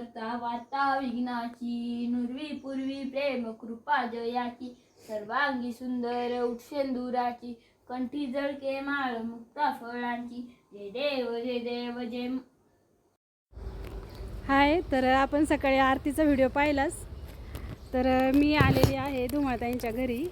करता वाता विघ्नाची नुरवी पूर्वी प्रेम कृपा जयाची सर्वांगी सुंदर उठशेंदुराची कंठी जळके माळ मुक्ता फळांची जय देव जय देव जय हाय तर आपण सकाळी आरतीचा व्हिडिओ पाहिलास. तर मी आलेली आहे धुमाळताईंच्या घरी.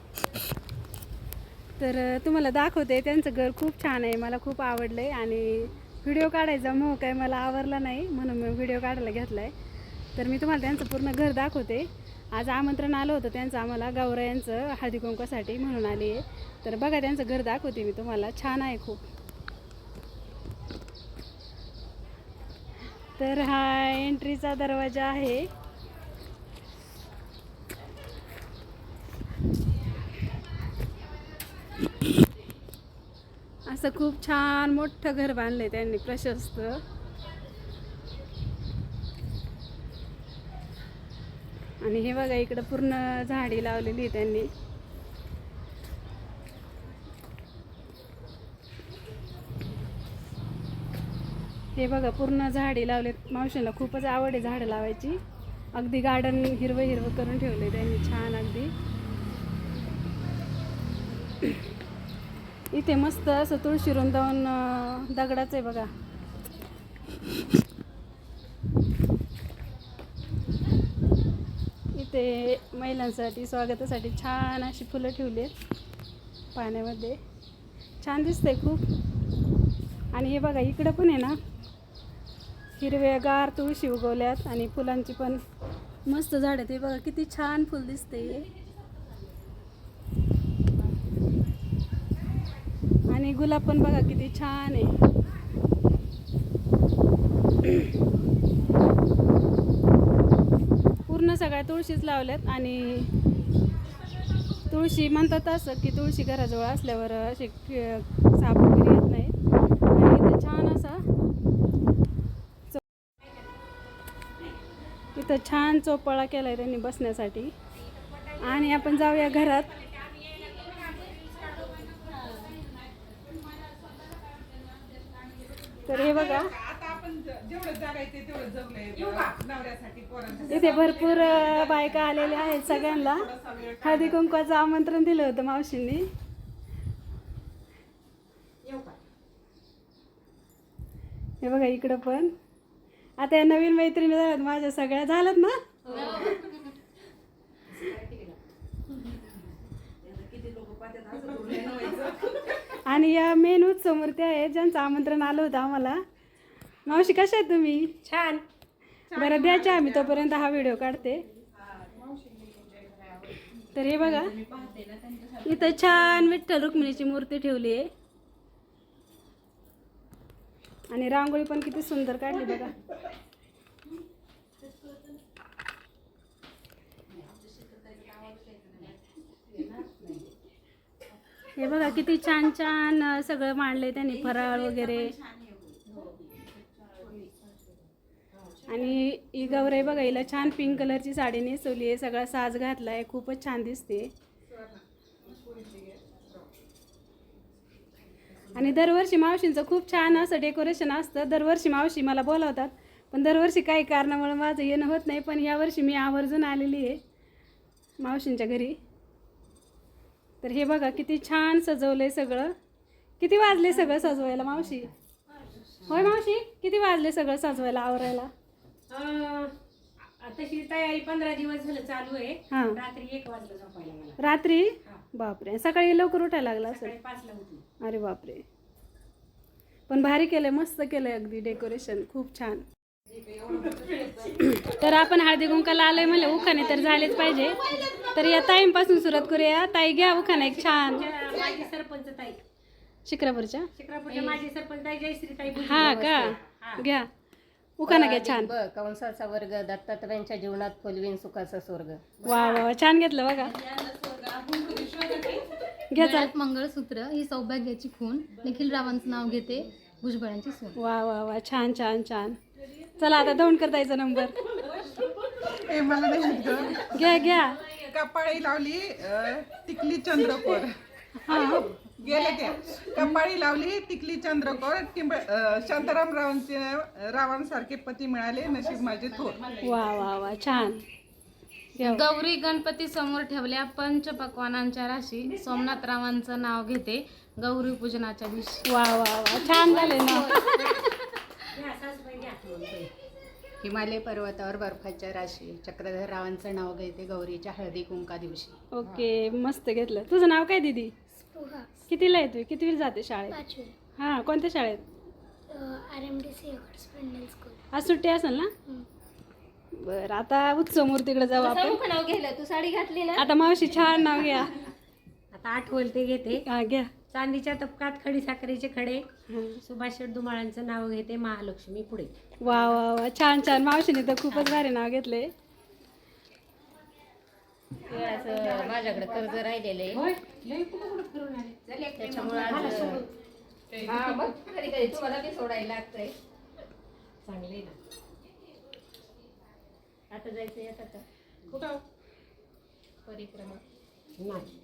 तर तुम्हाला दाखवते त्यांचं घर खूप छान आहे मला खूप आवडलं आहे आणि व्हिडिओ काढायचा मग काय मला आवरला नाही म्हणून मी व्हिडिओ काढायला घेतला आहे तर मी तुम्हाला त्यांचं पूर्ण घर दाखवते. आज आमंत्रण आलं होतं त्यांचं आम्हाला गौरायांचं हळदी कुंकवासाठी म्हणून आली आहे. तर बघा त्यांचं घर दाखवते मी तुम्हाला छान आहे खूप. तर हा एंट्रीचा दरवाजा आहे. असं खूप छान मोठं घर बांधलंय त्यांनी प्रशस्त. आणि हे बघा इकडं पूर्ण झाडी लावलेली आहे त्यांनी. हे बघा पूर्ण झाडी लावलेत. मावशीला खूपच आवड आहे झाडं लावायची. अगदी गार्डन हिरवं हिरवं करून ठेवले त्यांनी छान अगदी. इथे मस्त असं तुळशी वृंदावन दगडाच दगडाचं आहे बघा. इथे महिलांसाठी स्वागतासाठी छान अशी फुलं ठेवली आहेत पाण्यामध्ये. छान दिसतंय खूप. आणि हे बघा इकडं पण आहे ना हिरव्यागार तुळशी उगवल्यात आणि फुलांची पण मस्त झाड आहेत. हे बघा किती छान फुल दिसते आणि गुलाब पण बघा किती छान आहे. पूर्ण सगळ्या तुळशीच लावल्यात आणि तुळशी म्हणतात असं की तुळशी घराजवळ असल्यावर असे साप वगैरे येत नाही. आणि इथं छान असा इथं छान चोपाळा आहे त्यांनी बसण्यासाठी. आणि आपण जाऊया घरात. तर हे बघा. आता आपण ज- जेवढं जगायचं तेवढं जगलंय नवऱ्यासाठी पोरांसाठी. इथे भरपूर बायका आलेल्या आहेत सगळ्यांना. हळदी कुंकवाचं आमंत्रण दिलं होतं मावशींनी. हे बघा इकडं पण. आता या नवीन मैत्रिणी झाल्यात माझ्या सगळ्या. झाल्यात ना? आणि या मेन उत्सव मूर्ती आहेत ज्यांचं आमंत्रण आलं होतं आम्हाला. मावशी कशा आहेत तुम्ही? छान. बरं द्यायच्या आम्ही तोपर्यंत हा व्हिडिओ काढते. तर हे बघा इथं छान विठ्ठल रुक्मिणीची मूर्ती ठेवली आहे. आणि रांगोळी पण किती सुंदर काढली बघा. हे बघा किती छान छान सगळं मांडलंय त्यांनी फराळ वगैरे. आणि ही गौराई बघा हिला छान पिंक कलरची साडी नेसवली आहे सगळा साज घातलाय खूपच छान दिसते. आणि दरवर्षी मावशींचं खूप छान असं डेकोरेशन असतं. दरवर्षी मावशी मला बोलावतात पण दरवर्षी काही कारणामुळे माझं येणं होत नाही पण यावर्षी मी आवर्जून आलेली आहे मावशींच्या घरी. तर हे बघा किती छान सजवलंय सगळं. किती वाजले सगळं सजवायला मावशी? होय मावशी? किती वाजले सगळं सजवायला आवरायला? तशी तयारी पंधरा दिवस झालं चालू आहे. हां. रात्री एक वाजलं झोपायला मला. रात्री? बापरे. सकाळी लवकर उठायला लागला असेल? सकाळी पाचला उठली. अरे बापरे. पण भारी केलंय मस्त केलंय अगदी डेकोरेशन. खूप छान. तर आपण हळदी कुंकाला आलोय म्हणले उखाणे तर झालेच पाहिजे. तर या ताईंपासून सुरुवात करूया. ताई घ्या उखाणा एक छान. माझी सरपंच ताई. शिक्रापूरच्या शिक्रापूरच्या माझी सरपंच ताई जयश्री ताई हा का? घ्या. उखाणा घ्या छान. ब कंसाचा वर्ग दत्तात्रयांच्या जीवनात फुलवीन सुखाचा स्वर्ग. वा वा वा छान घेतलं बघा. घ्या चाल. गळ्यात मंगळसूत्र ही सौभाग्याची खून. निखिल रावांचं नाव घेते भुजबळांची सून. वा वा वा छान छान छान. चला आता दोन करतायचा नंबर. ए मला नाही माहीत गं. घ्या घ्या. कपाळी लावली अं, टिकली चंद्रकोर. हा. गेले त्या. कपाळी लावली टिकली चंद्रकोर. टिंब अं, शांताराम रावांचे रावांसारखे पती मिळाले नशीब माझे थोर. वा वा वा छान. घ्या. गौरी गणपती समोर ठेवल्या पंचपक्वानांच्या राशी. सोमनाथ रावांचं नाव घेते गौरी पूजनाच्या दिवशी. वा वा वा छान झाले ना. हिमालय पर्वतावर बर्फाच्या राशी. चक्रधर रावांचं नाव घेते गौरीच्या हळदी कुंका दिवशी. ओके मस्त घेतलं. तुझं नाव काय दीदी? कितीला येतोय कितवीला जाते शाळेत? हां कोणत्या शाळेत? आर एम डी सी स्पंडल स्कूल आज सुट्टी असेल ना? बरं आता उत्सव मूर्तीकडे जाऊ आपण. नाव घ्यायला. तू साडी घातली ना? आता मावशी छान नाव घ्या. आता आठवल ते घेते. हा घ्या. चांदीच्या तपकात खडी साखरेचे खडे. हं. सुभाष शेठ धुमाळांचं नाव घेते महालक्ष्मी पुढे. वा वा वा. छान छान. मावशीने तर खूपच भारी नाव घेतले. ते असं माझ्याकडे कर्ज राहिलेलं आहे. त्याच्यामुळे आज हा मग कधी कधी तुम्हाला बी सोडायला लागतंय. चांगले ना. आता जायचं येतं का कुठं? परिक्रमा. नाही.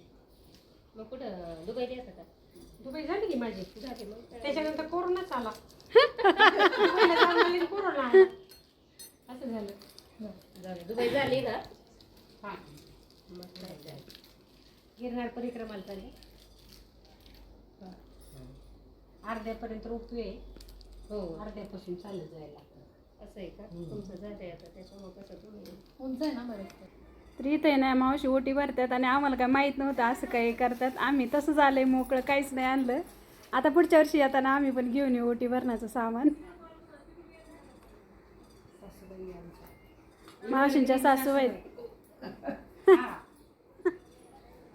मग कुठं? दुबईला येतं का? दुबई झाली की माझी? झाली मग? त्याच्यानंतर कोरोनाच आला. दुबईला जाऊन आली आणि कोरोना आला असं झालं. झाली. दुबई झाली ना? हा. मग नाही जायचं. गिरनार परिक्रमाला चालली. अर्ध्यापर्यंत रोपवे हो. अर्ध्यापासून चालत जायला. असं आहे का? तुमचं झालंय आता. त्याच्यामुळे कसं तुम्ही? उंच आहे ना बरेच. तर इथे नाही मावशी ओटी भरतात आणि आम्हाला काय माहीत नव्हतं असं काही करतात. आम्ही तसं झालंय मोकळं काहीच नाही आणलं. आता पुढच्या वर्षी येताना आम्ही पण घेऊन येऊ ओटी भरण्याचं सामान. मावशींच्या सासू आहेत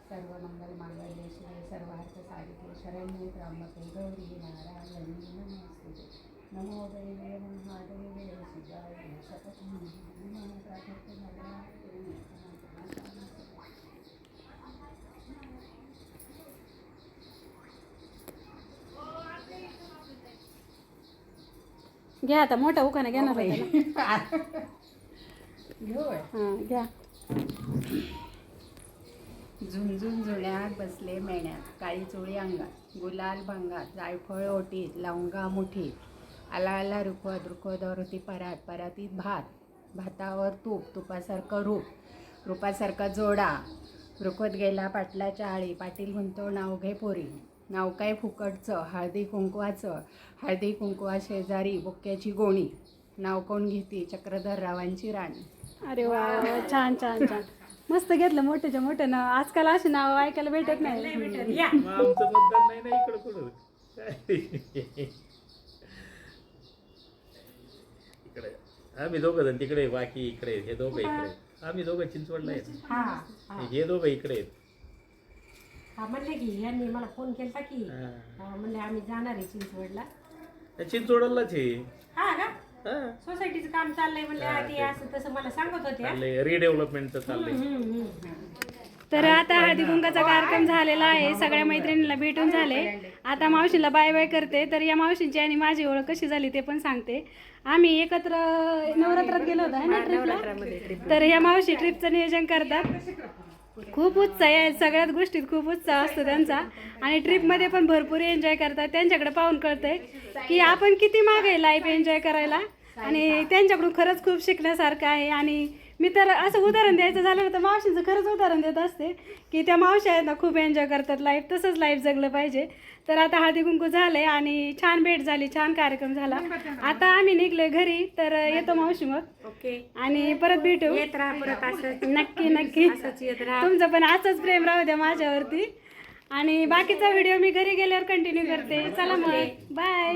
सर्व मंगल मांगल्ये शिवे सर्वार्थ साधिके शरण्ये त्र्यंबके गौरी नारायणी नमोस्तुते नमो दैवे महादेवे शिवाय शपथं नमः प्रार्थते घ्या आता मोठा उखाना होता ना हां घ्या. झुंझुन जुळ्यात बसले मेण्यात काळी चोळी अंगात गुलाल भंगात जायफळ ओटीत लवंगा मुठीत आला आला रुखवत रुखवत होती परात परातीत भात भातावर तूप तुपासारखं रूप रूपासारखा जोडा रुखवत गेला पाटलाच्या आळी पाटील म्हणतो नाव घे पोरी. नाव काय फुकटचं हळदी कुंकवाचं हळदी कुंकवा शेजारी बुक्क्याची गोणी. नाव कोण घेती? चक्रधर रावांची राणी. अरे वा वा, छान छान छान. मस्त घेतलं मोठ्याच्या मोठं नाव आजकाल अशी नाव ऐकायला भेटत नाही मग आमचं मतदान नाही ना इकडं कुठं? इकडे आम्ही दोघं जण तिकडे बाकी इकडे आहेत. हे दोघं इकडे आहेत. आम्ही दोघं चिंचवडला आहेत. हे दोघं इकडे आहेत. हा म्हणले की यांनी मला फोन केला की हा. हा, म्हणले आम्ही जाणार आहे चिंचवडला. हे चिंचवडलाच आहे. हा का? हा. सोसायटीचं काम चाललंय म्हणले हा, आधी ते- असं तसं मला सांगत होत्या. चाललंय रिडेव्हलपमेंटचं चाललंय. हम्म, हम्म. तर आता हळदी कुंकाचा कार्यक्रम झालेला आहे सगळ्या मैत्रिणीला भेटून झाले. आता मावशीला बाय बाय करते तर या मावशींची आणि माझी ओळख कशी झाली ते पण सांगते. आम्ही एकत्र नवरात्रात गेलो होतो है ना ट्रिपला तर या मावशी ट्रिपचं नियोजन करतात. खूप उत्साह आहे. सगळ्यात गोष्टीत खूप उत्साह असतो त्यांचा. आणि ट्रिपमध्ये पण भरपूर एन्जॉय करतात. त्यांच्याकडे पाहून कळतंय की आपण किती मागे लाईफ एन्जॉय करायला. आणि त्यांच्याकडून खरंच खूप शिकण्यासारखं आहे. आणि मी तर असं उदाहरण द्यायचं झालं ना तर मावशींचं खरंच उदाहरण देत असते की त्या मावशी आहेत ना खूप एन्जॉय करतात लाईफ तसंच लाईफ जगलं पाहिजे. तर आता हळदी कुंकू झालंय आणि छान भेट झाली छान कार्यक्रम झाला. आता आम्ही निघलोय घरी तर येतो मावशी मग. ओके. आणि परत भेटू. येत राहा परत असं नक्की नक्की. असंच येत राहा. तुमचं पण असंच प्रेम राहू द्या माझ्यावरती. आणि बाकीचा व्हिडिओ मी घरी गेल्यावर कंटिन्यू करते. चला मग. बाय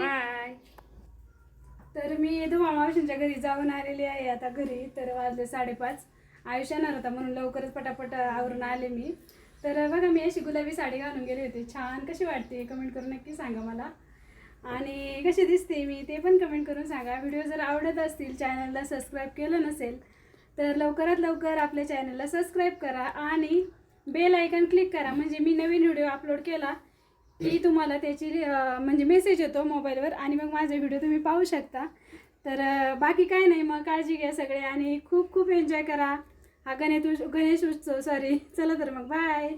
तर मी धुमा मावशींच्या घरी जाऊन आलेली आहे आता घरी तर वाजले साडेपाच. आयुष येणार होता म्हणून लवकरच पटापट आवरून आले मी. तर बघा मी अशी गुलाबी साडी घालून गेली होती. छान कशी वाटते? कमेंट करून नक्की सांगा मला. आणि कशी दिसते मी ते पण कमेंट करून सांगा. व्हिडिओ जर आवडत असतील चॅनलला सबस्क्राईब केलं नसेल तर लवकरात लवकर आपल्या चॅनलला सबस्क्राईब करा आणि बेल आयकन क्लिक करा. म्हणजे मी नवीन व्हिडिओ अपलोड केला की तुम्हाला त्याची म्हणजे मेसेज येतो मोबाईलवर आणि मग माझे व्हिडिओ तुम्ही पाहू शकता. तर बाकी काय नाही मग काळजी घ्या सगळे आणि खूप खूप एन्जॉय करा. हा गणेश गणेश उत्सव सॉरी चला तर मग बाय